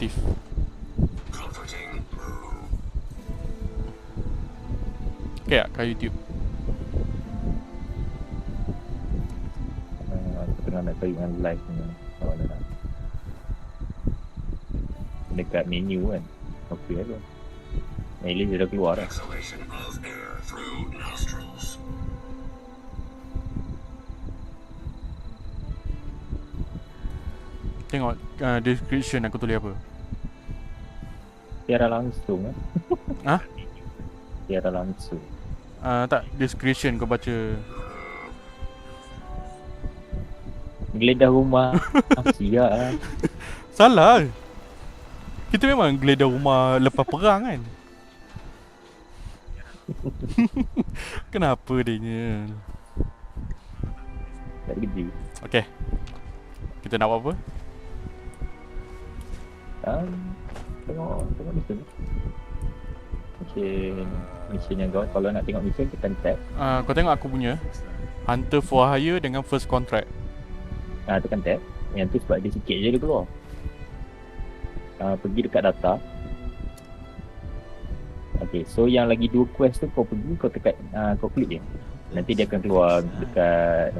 aktif. Okay tak kat YouTube? Aku tengah nak cari yang live ni. Kalau ada nak. Dekat menu kan. Okey lah. At least dia dah keluar dah. Tengok uh, description aku tulis apa. Secara langsung kan. Hah? Secara langsung. Uh, tak description kau baca. Geledah rumah. ah, siap lah. Salah. Kita memang geledah rumah lepas perang kan. Kenapa dia nya? Tak kerja. Okay. Kita nak buat apa? Um, tengok, tengok mission. Mission, mission yang kau, kalau nak tengok mission, tekan tab. Uh, kau tengok aku punya. Hunter for hire dengan first contract. Ah, tekan tab. Yang tu sebab dia sikit je dia keluar. Ah, pergi dekat data. Okay, so yang lagi dua quest tu kau pergi, kau tekan, ah, kau klik je. Nanti dia akan keluar dekat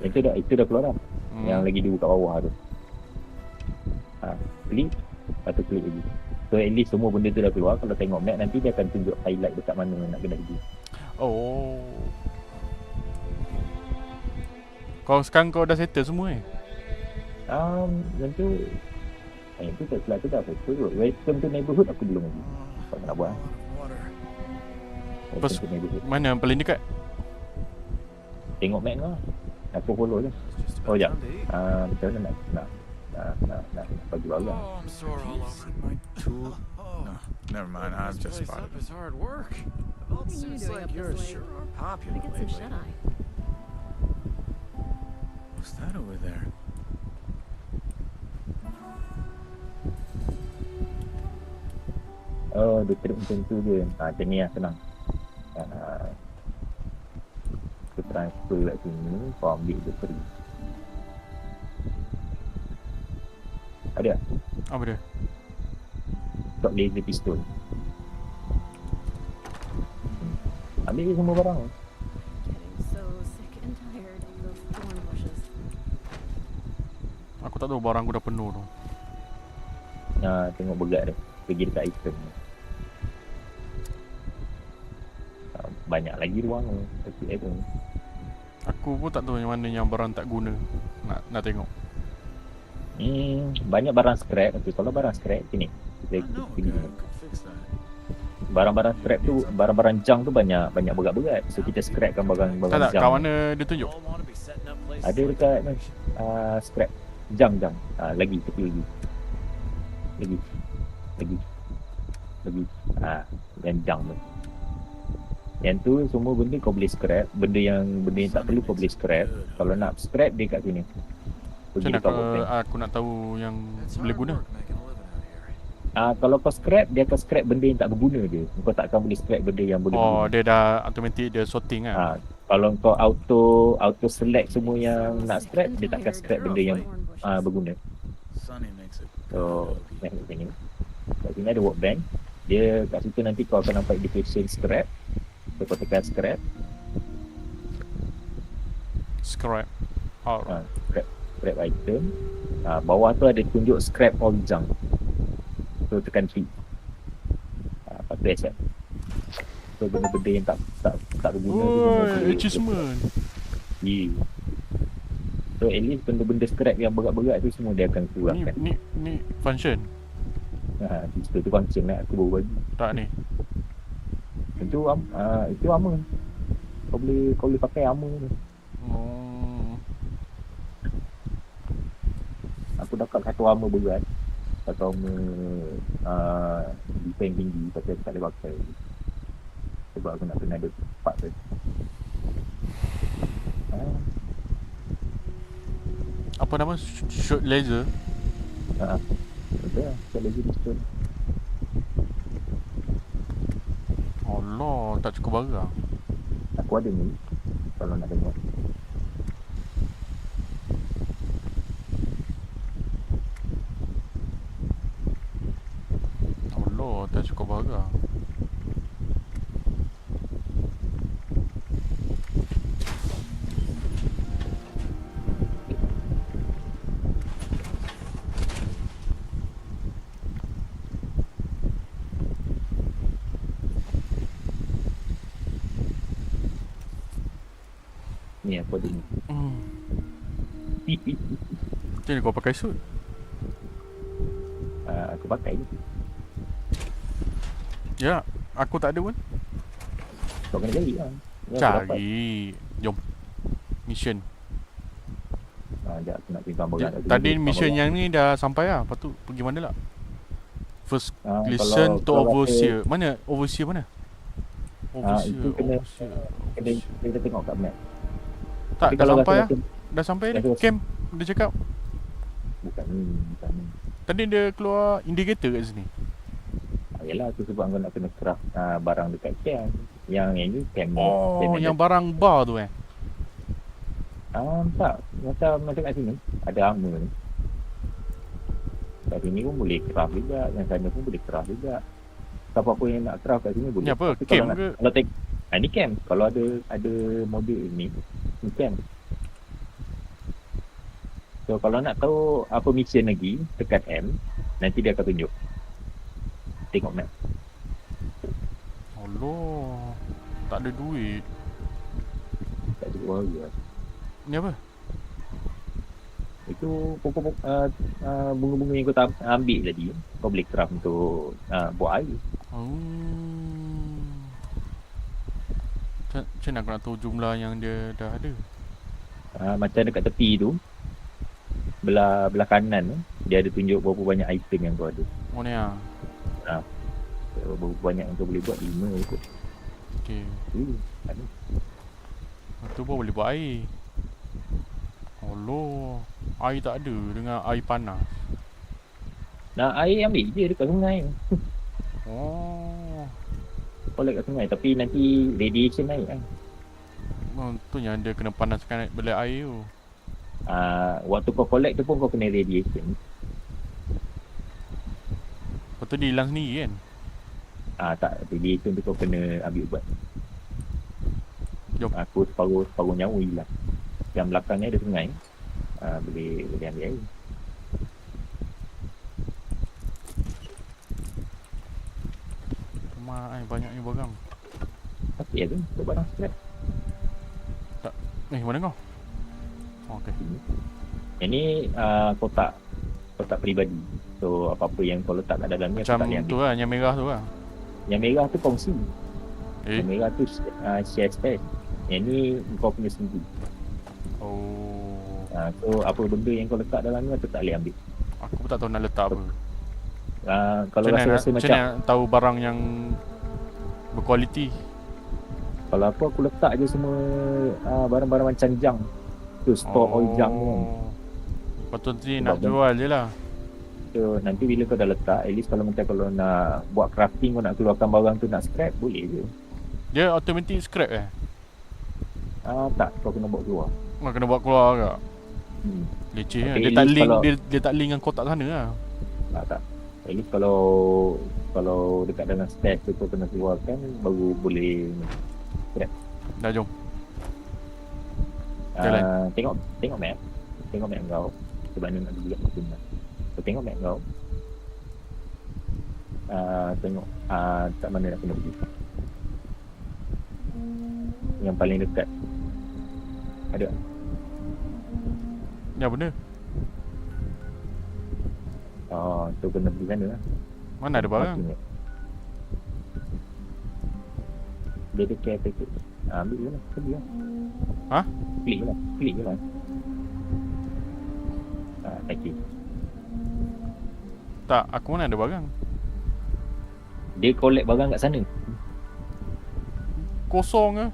itu dah itu dah keluar dah. Hmm. Yang lagi dua kat bawah tu. Ha, klik, lepas tu klik lagi. So at least semua benda tu dah keluar. Kalau tengok map nanti dia akan tunjuk highlight dekat mana nak kena pergi. Oh. Kau sekarang kau dah settle semua eh? Um, yang tu Eh, tu tak silap tu dah apa tu Welcome to neighborhood aku belum lagi Tak nak buat Welcome Pas- Mana yang paling dekat? Tengok map kau Aku follow je Oh jap uh, Macam mana nak Nak Bagi baru lah Oh, I'm sore all over. My tool? No, never mind. I've just spotted it. hard work. What are you doing up yours this sure are We popular get some lately. shut eye. What's that over there? Oh dia trip macam tu je ha, Macam ni lah senang uh, Kita transfer kat sini Kau ambil je Ada tak? Apa dia? Stop laser pistol hmm. Ambil je semua barang. Aku tak tahu barang aku dah penuh tu. ha, Tengok begat dia Pergi dekat item ha, Banyak lagi ruang tu Tapi item Aku pun tak tahu yang mana yang barang tak guna. Nak nak tengok. Hmm, banyak barang scrap. Okay, kalau barang scrap, sini. Kita, pergi. Barang-barang scrap tu, barang-barang junk tu banyak banyak berat-berat. So kita scrapkan Tak barang-barang tak, junk. kat mana dia tunjuk? Ada dekat ni. Uh, scrap. Junk junk. Uh, lagi, tepi lagi. Lagi. Lagi. Lagi. Ah, yang junk tu. Yang tu semua benda kau boleh scrap. Benda yang benda yang tak perlu kau boleh scrap. Kalau nak scrap dia kat sini. Macam mana dekat aku, nak tahu yang It's boleh guna? Ah, kalau kau scrap, dia akan scrap benda yang tak berguna je. Kau takkan boleh scrap benda yang boleh Oh, berguna. dia dah automatic dia sorting kan? Ah, kalau kau auto auto select semua yang nak scrap, dia takkan scrap benda yang ah, berguna. So, tengok sini. Kat sini ada workbench. Dia kat situ nanti kau akan nampak indication scrap. So, kau tekan scrap. Scrap. Alright. Ah, scrap scrap item. Ah, bawah tu ada tunjuk scrap all junk. So, tekan T. Ah, lepas tu accept. So, benda-benda yang tak tak tak berguna tu Oh, boleh- achievement. Yeah. So at least benda-benda scrap yang berat-berat tu semua dia akan Ni kurangkan. ni ni function. Ha, situ tu function lah aku baru bagi. Tak ni. Itu am, uh, itu armor. Kau boleh kau boleh pakai armor ni. Oh. Aku dapat satu armor berat. Satu armor uh, defense tinggi tapi aku tak boleh pakai. Sebab aku nak kena ada part tu. Ha, Apa nama? Sh- Shoot laser. ha. Betul lah. Shot laser pistol. Allah, tak cukup barang. Aku ada ni. Kalau nak tengok. Ni apa dia ni? Hmm. Mana kau pakai suit? Ah, aku pakai je. Ya, aku tak ada pun. Kau kena cari lah. Ya. Cari. Jom. Mission. Ah, sekejap aku nak tadi mission yang ni dah sampai lah. Lepas tu pergi mana lah? First Ah, listen to overseer. Mana? Overseer mana? Overseer. itu kena- overseer. Kena, kena tengok kat map. Tak, dah sampai lah. Dah sampai rasa- Camp. Dia cakap. Bukan ni, bukan ni. Tadi dia keluar indicator kat sini. Ah, yelah, tu sebab kau nak kena craft ah, barang dekat camp. Yang yang ni camp ni. Oh, Camp yang ada- barang bar tu eh. Ah, tak. Macam, macam kat sini. Ada armor ni. Kat sini pun boleh craft juga. Yang sana pun boleh craft juga. Siapa-apa yang nak craft kat sini boleh. Ni apa? Tapi Camp kalau nak, ke? Kalau take, ah, ni camp. Kalau ada ada modul ni, ni camp. So kalau nak tahu apa mission lagi dekat M, nanti dia akan tunjuk. Tengok map. Allah. Tak ada duit. Tak ada warrior. Ni apa? Itu pokok-pokok uh, uh, bunga-bunga yang kau ambil tadi kau boleh craft untuk uh, buat air. Oh. Macam macam mana aku nak tahu jumlah yang dia dah ada? Uh, macam dekat tepi tu belah belah kanan tu dia ada tunjuk berapa banyak item yang kau ada. Oh ni ah. So, berapa banyak yang kau boleh buat 5 kot. Okey. Uh, ada. Tu pun boleh buat air. Allah. Air tak ada dengan air panas. Nah, air ambil je dekat sungai. Oh. Collect kat sungai tapi nanti radiation naik kan. Oh, tu yang dia kena panaskan bela air tu. Uh, waktu kau collect tu pun kau kena radiation. Lepas tu dia hilang sendiri kan? Ah tak radiation tu kau kena ambil ubat. Jom. Aku separuh separuh nyawa hilang. Yang belakangnya ada sungai. Ah boleh boleh ambil air. Mak ai banyaknya barang. Tapi ya tu untuk barang scrap. Eh, mana kau? Oh, okey. Yang ni uh, kotak kotak peribadi. So apa-apa yang kau letak kat dalamnya Macam aku tak boleh ambil. tu lah, yang merah tu lah. Yang merah tu kongsi. Eh? Yang merah tu uh, share space. Yang ni kau punya sendiri. Oh. Uh, so apa benda yang kau letak dalamnya aku tak boleh ambil. Aku pun tak tahu nak letak apa. Uh, kalau Macam mana nak, rasa-rasa macam nak tahu barang yang berkualiti? kalau aku aku letak je semua uh, barang-barang macam jang. Tu store all junk kan. Lepas tu nanti nak jual je lah. So nanti bila kau dah letak, at least kalau macam kalau nak buat crafting kau nak keluarkan barang tu nak scrap boleh je. Dia automatic scrap eh? Ah tak, kau kena bawa keluar. Kau kena buat keluar ke? Hmm. Leceh kan? Okay, Dia at tak link, kalau- dia, dia tak link dengan kotak sana lah. Tak tak. Least kalau kalau dekat dalam stash tu kau kena keluarkan baru boleh Dah jom. Jalan. tengok tengok map. Tengok map kau. Sebab ni nak pergi kat mana. So tengok map kau. Ah tengok ah kat mana nak kena pergi. Yang paling dekat. Ada tak? Ya benda. Oh, tu kena pergi sana lah. Mana ada barang? Parking. Dia ada care package. Ah, ambil je lah. Pergi lah. Ha? Klik je lah. Klik je lah. Ah, package. Tak, aku mana ada barang. Dia collect barang kat sana. Kosong ke?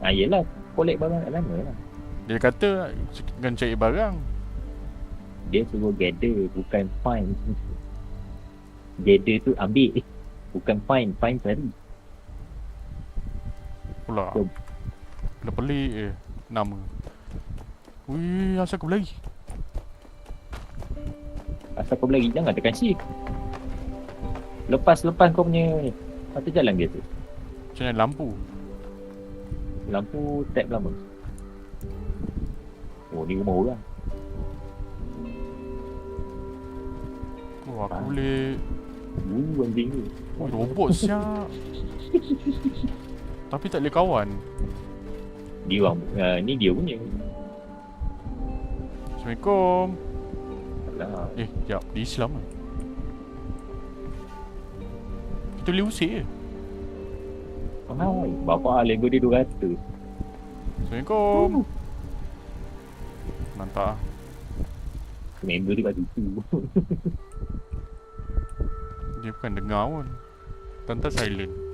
Ah, yelah. Collect barang kat sana lah. Dia kata kena cari barang. Dia suruh gather. Bukan find. Gather tu ambil. Bukan find. Find cari. Pula. Jom. Kena pelik eh nama. Wih, asal aku berlari? Asal kau berlari. Jangan tekan shift. Lepas-lepas kau punya ni. Mata jalan dia tu. Macam mana lampu Lampu tap lama. Oh, ni rumah orang. Oh aku boleh Uh, anjing ni. Oh robot siap Tapi tak boleh kawan Dia orang, uh, ni dia punya. Assalamualaikum Alah. Eh sekejap Dia Islam lah Kita boleh usik je Hai, bapa lego dia 200. Assalamualaikum Mantap. Member dia kat situ. Dia bukan dengar pun Tanta silent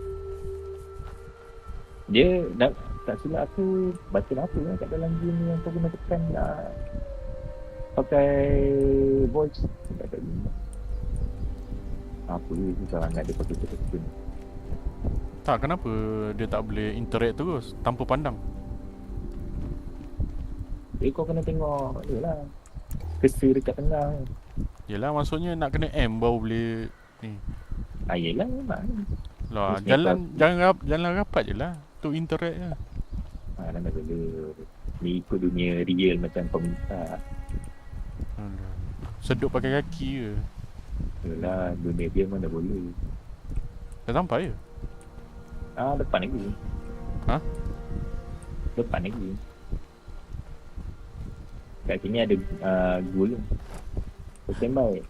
dia dah, tak silap aku baca apa lah kat dalam game ni yang kau guna tekan nak pakai voice tak guna. Apa dia susah sangat dia pakai tekan. Tak kenapa Dia tak boleh interact terus Tanpa pandang Eh kau kena tengok dia lah. Kesa dekat tengah. Yelah maksudnya nak kena M baru boleh Ni Ah yelah memang. Lah jalan ni Jangan rap, jalan rapat je lah Tu interact je Ah dah nak dulu. Ni ikut dunia real macam pemerintah. Alah. Seduk pakai kaki je Yelah dunia dia mana boleh. Dah sampai je Ah depan lagi. Ha? Depan lagi. Kat sini ada uh, gul. So, standby.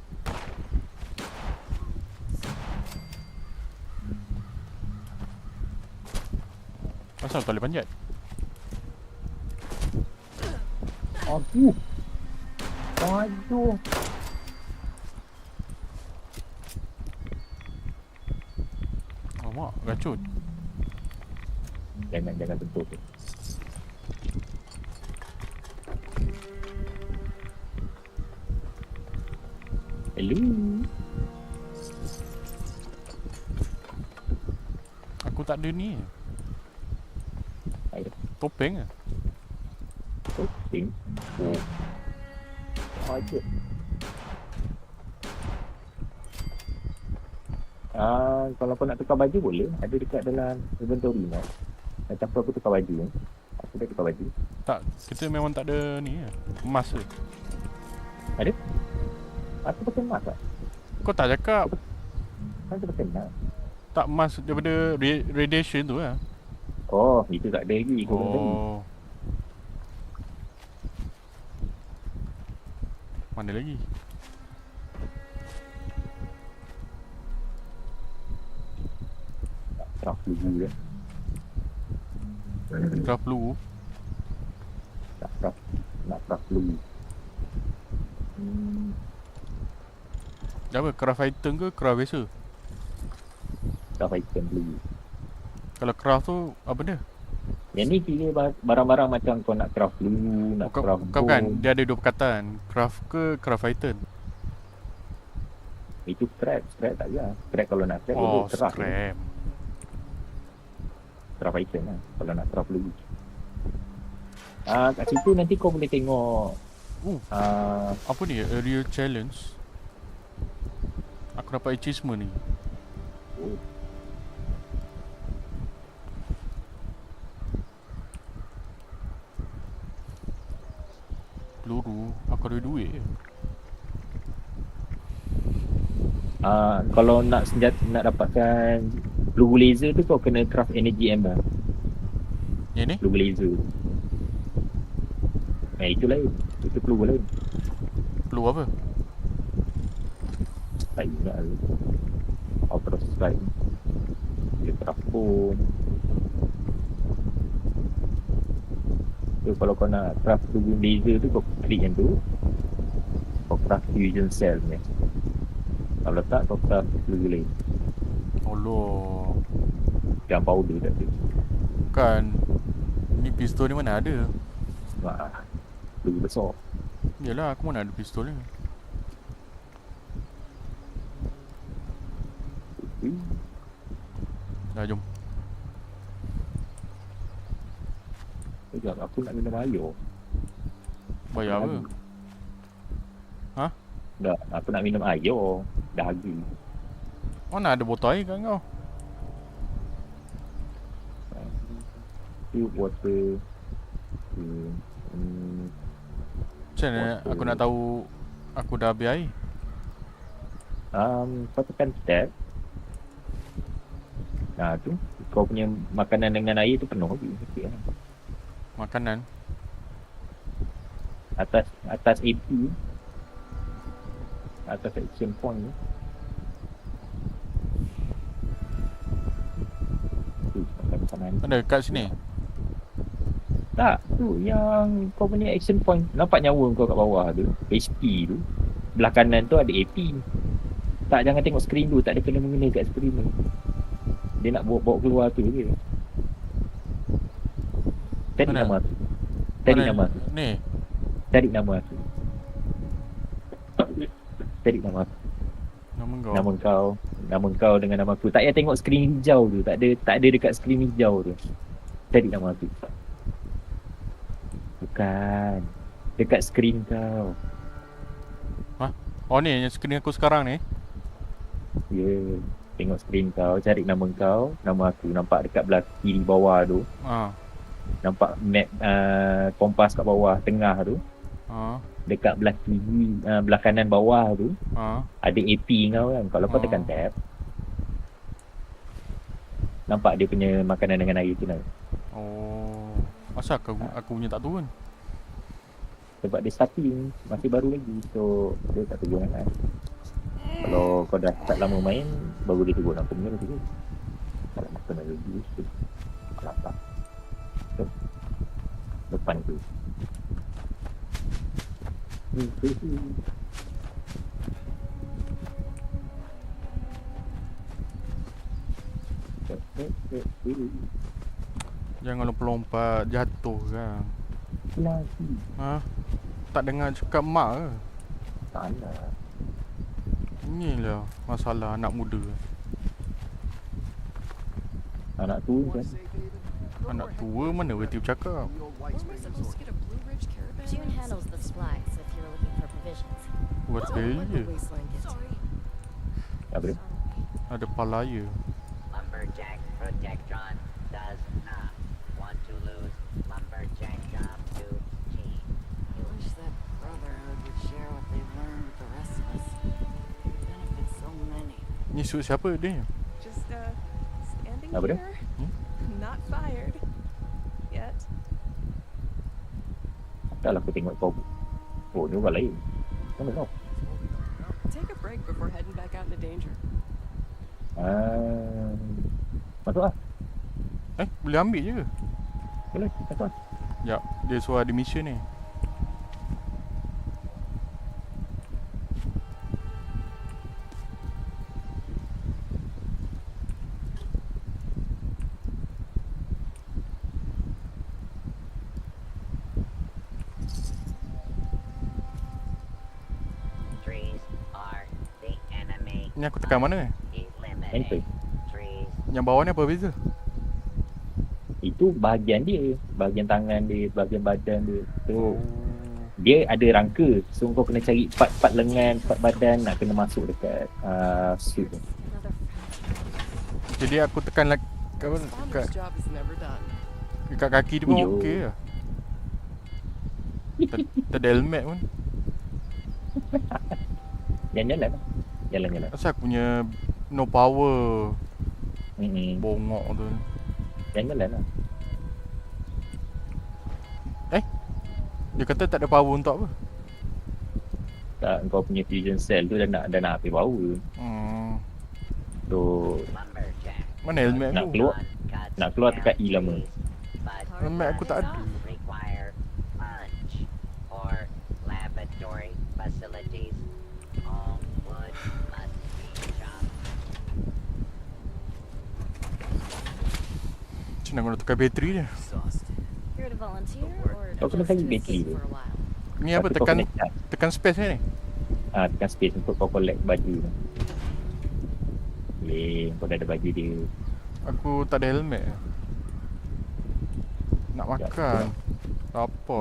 Pasal tak boleh panjat Aduh. Aduh. Alamak racun Jangan jangan sentuh tu. Hello. Aku tak ada ni Ayo. Topeng ah. Topeng. Oh. Aja. Ah, kalau kau nak tukar baju boleh. Ada dekat dalam inventory nak. Macam apa aku tukar baju ni. Aku dah tukar baju. Tak Kita memang tak ada ni ya. Emas je Aku pakai mask tak? Kau tak cakap Kan aku pakai mask. Tak emas daripada ra- radiation tu lah Oh, itu tak ada lagi. Oh. Mana lagi? Craft dulu dia. Craft peluru Tak. Nak craft dulu. Hmm. Dia apa? Craft item ke craft biasa? Craft item dulu. Kalau craft tu apa dia? Yang ni ba- barang-barang macam kau nak craft dulu, nak Bukan, craft bukan. bone. Dia ada dua perkataan Craft ke craft item Itu scrap, scrap tak payah. Scrap kalau nak scrap, Oh craft. scrap Craft item lah, kalau nak craft dulu. Ah, kat situ nanti kau boleh tengok Uh. ah, Apa ni? Area challenge Aku dapat achievement ni Peluru Aku ada duit je ah, kalau nak senjata nak dapatkan peluru laser tu kau kena craft energy ammo, Yang ni? peluru laser. Eh itu lain. Itu peluru lain. Peluru apa? Tak ingat lah. Outer strike. Dia craft bom. Kalau kau nak craft peluru laser tu kau klik yang tu. Kau craft fusion cell ni. Kalau tak kau craft peluru lain. Allah Yang powder tak ada. Bukan Ni pistol ni mana ada Wah. Peluru besar. Yalah aku mana ada pistol ni Hmm. Dah jom Sekejap aku nak minum air. Bayar apa? Dah, aku nak minum air. Dah habis. Mana ada botol air kat kau? Tube water. Okay. Hmm. Macam mana aku nak tahu aku dah habis air? Um, kau tekan tab. Nah tu, kau punya makanan dengan air tu penuh lagi. Okay. Makanan. Atas atas AP. Atas action point ni. Tu, makan makanan. Ada kat sini. Tak, tu yang kau punya action point. Nampak nyawa kau kat bawah tu. HP tu. Belah kanan tu ada AP. Tak, jangan tengok skrin tu. Tak ada kena-mengena kat skrin tu. Dia nak bawa, bawa keluar tu je. Cari Mana? nama tu. Cari Mana? nama tu. Ni. Cari nama tu. Cari nama tu. Nama kau. Nama kau. Nama kau dengan nama aku. Tak payah tengok skrin hijau tu. Tak ada tak ada dekat skrin hijau tu. Cari nama tu. Bukan. Dekat skrin kau. Oh ni yang skrin aku sekarang ni. Ya. Yeah. Tengok skrin kau. Cari nama kau. Nama aku. Nampak dekat belah kiri bawah tu. Ha. Nampak map uh, kompas kat bawah tengah tu. Ha. Dekat belah kiri, uh, belah kanan bawah tu. Ha. Ada AP kau kan. Kalau kau Oh. tekan tab. Nampak dia punya makanan dengan air tu kan. Oh. Asal aku aku punya tak turun? Sebab dia starting Masih baru lagi So dia tak turun kan Kalau kau dah start lama main Baru dia turun Aku punya dia turun Kalau makan lagi tu Depan tu. Jangan lompat-lompat jatuh kan. Lagi Ha? Tak dengar cakap mak ke? Tak nak Inilah masalah anak muda. Anak tu kan Anak tua mana boleh tiup cakap? Weren't we supposed to get a Blue Ridge caravan? June handles the supplies if you're looking for provisions. Buat? Sorry. Apa dia Ada palaya. Lumberjack Protectron does not want to lose Lumberjack job to team. I wish that Brotherhood would share what they've learned with the rest of us. It benefits so many. Ni suit siapa dia? Just uh, standing Apa dia? here? Fired yet. Taklah aku tengok kau Oh ni orang lain Mana kau Take a break before heading back out into danger. Ah, Masuk lah Eh, boleh ambil je ke? Boleh Masuk lah Ya, dia suruh ada mission ni. Trees Ni aku tekan mana? Eliminate Enter. Yang bawah ni apa beza? Itu bahagian dia Bahagian tangan dia Bahagian badan dia So Oh. Dia ada rangka So kau kena cari part-part lengan Part badan Nak kena masuk dekat uh, Suit tu. Jadi aku tekan lagi kat, mana? kat, Founder's job is never done. kat kaki dia pun okey lah. Tak, tak ada helmet pun. Jalan-jalan lah Jalan-jalan Asal aku punya no power mm bongok tu. Jalan-jalan lah Dia kata tak ada power untuk apa? tak, Kau punya fusion cell tu Dah nak Dah nak habis power Hmm. So. Mana helmet Nak aku? keluar Cuts Nak keluar tekat E lama Helmet aku tak ada. Aku nak tukar bateri dia? Kau kena cari to bateri escape tu. for a while? Ni apa Lepas tu kau tekan tekan space ni? Ah, tekan space untuk kau collect baju tu. Yeay, kau dah ada baju dia. Aku tak ada helmet. Nak makan. Apa?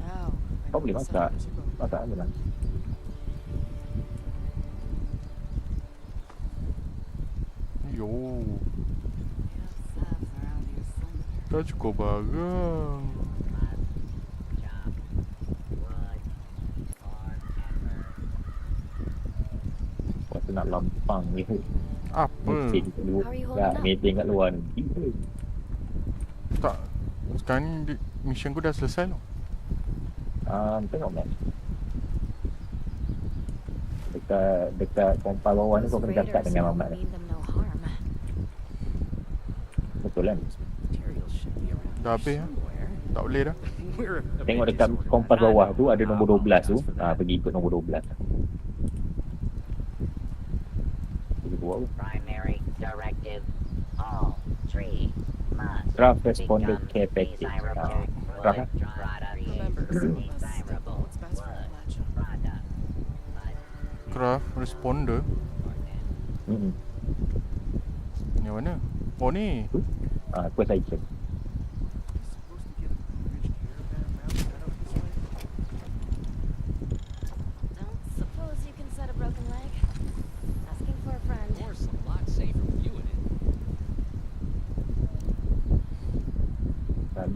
Now, I Kau boleh masak. Masak apa lah. Yo. Touch go Buat tu nak lampang ni. Apa? Meeting kat meeting kat luar ni. Tak. Sekarang ni di, mission ku dah selesai lho. Haa, um, ah, tengok man. Dekat, dekat kompal bawah ni kau kena dekat dengan mamat. Kan? Around Dah habis ah. somewhere. Tak boleh dah. Tengok dekat kompas bawah tu ada nombor 12 tu. apologize for Ha, pergi ikut nombor 12. Pergi buat apa? Primary directive. All trees must Draft responder become care package. Ah, draft Craft responder. Hmm. Yang mana? Oh ni. Ah, quest item. supposed to get a Blue Ridge caravan route set up this way? Don't suppose you can set a broken leg? Asking for a friend. Of course, a lot safer with you in it. Kali.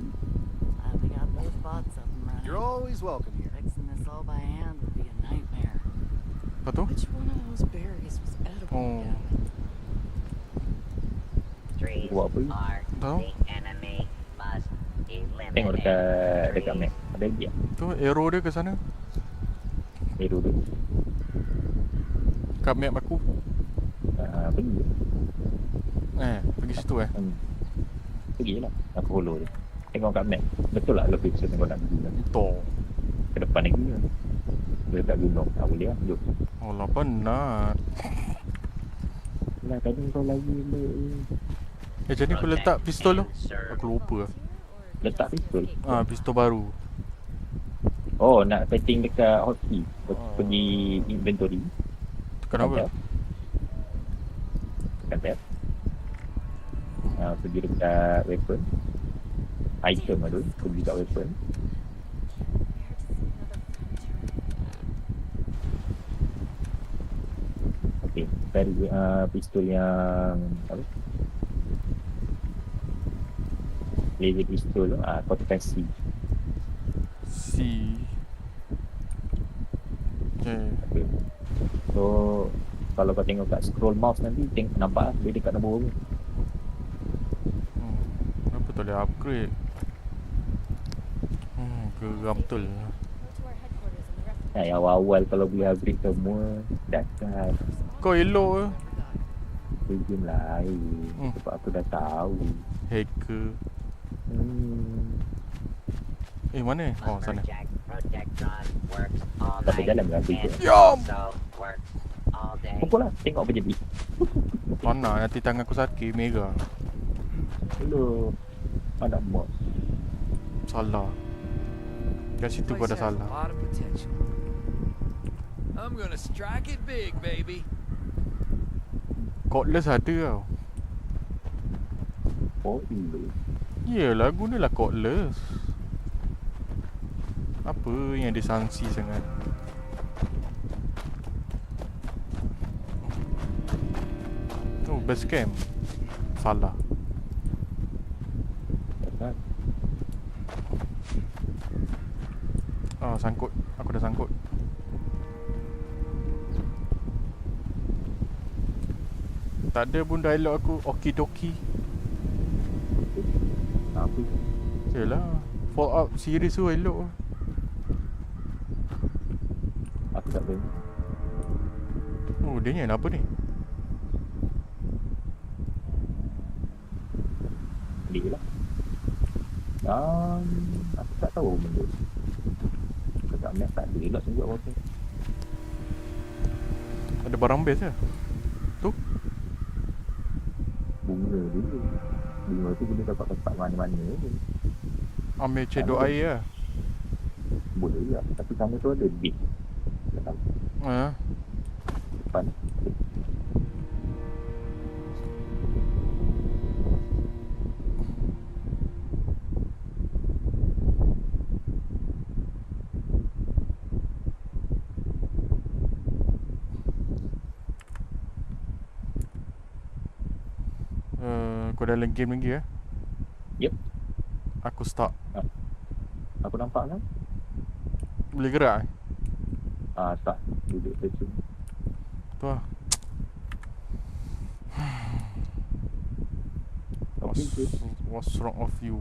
Glad we got both bots up and running. You're always welcome here. Fixing this all by hand would be a nightmare. Lepas tu? Which one of those berries was edible Oh. again? trees Buat apa ni? are Tahu. the enemy must eliminate. Tengok dekat dekat trees. map. Ada lagi tak? Tu arrow dia ke sana. Arrow tu. Kat map aku. Ah, pergi. Eh, pergi situ eh. Hmm. Pergi lah. Aku follow je. Tengok kat map. Betul lah location yang kau nak pergi kan? Tor. Ke depan lagi kan? Dekat gunung. Tak boleh lah. Jom. Allah penat. Lah tadi kau lagi le. Eh jadi aku letak pistol tu. Aku lupa lah. Letak pistol. Ah, pistol baru. Oh, nak setting dekat hotkey. Oh. pergi inventory. Kenapa? Tekan tab. Ah, pergi dekat weapon. Item tu. Pergi dekat weapon. Okey, cari uh, pistol yang apa? Laser pistol tu, ah, kau tekan C. C. Okay. Okay. So, kalau kau tengok kat scroll mouse nanti, tengok nampak lah, dia dekat nombor berapa. Hmm. Kenapa tak boleh upgrade? Hmm, geram betul. Yang awal-awal kalau boleh upgrade semua, dah kan. Kau elok ke? Itu game lain. Hmm. Sebab aku dah tahu. Hacker. Hmm. Eh mana? Oh sana. Tapi jalan dengan video. Yom! Pukul lah, tengok apa jadi. Mana nanti tangan aku sakit merah. Hello. Mana mod? Salah. Kat situ kau dah salah. I'm gonna strike it big, baby. Cordless ada tau. Oh, iya. Yelah gunalah cordless. Apa yang dia sangsi sangat? Oh, base camp. Salah. Kan? Ah, sangkut. Aku dah sangkut. Tak ada pun dialog aku okidoki. Apa tu? Yelah. Fallout series tu elok. Aku tak tahu. Dia ni apa ni? Pelik lah. Um, aku tak tahu benda. Dekat map tak ada elok sungguh apa-apa. Ada barang base ke? Bunga dulu. Bunga tu boleh dapat tempat mana-mana je. Ambil cedok Ada. air lah. Boleh juga. Tapi sana tu ada bit. Tak tahu. Ha? Depan. Uh, kau dalam game lagi eh? Yep. Aku stuck. Aku nampak kan? Boleh gerak eh? Ah, tak. Duduk tercun. Tu lah. What's, what's wrong of you?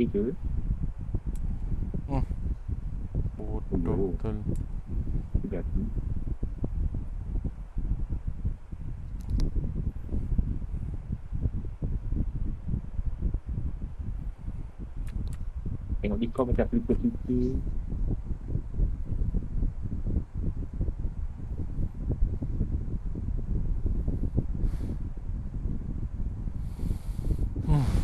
Okey ke? Bodoh Oh. betul. Sudah tu. Tengok di kau macam flipper-flipper. Mhm.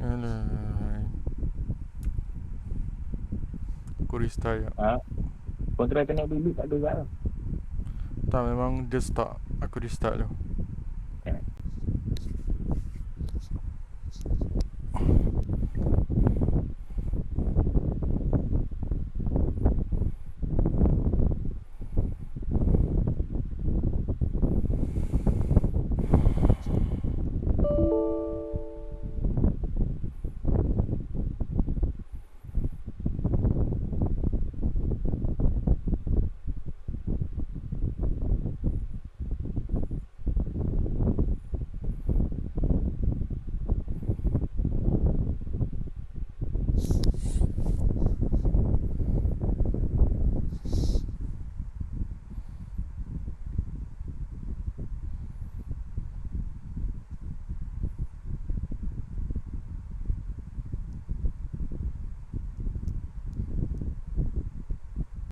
Alah. Aku restart ya. Ah. Kontrol kena dulu tak ada lah. Tak memang dia stuck. Aku restart tu.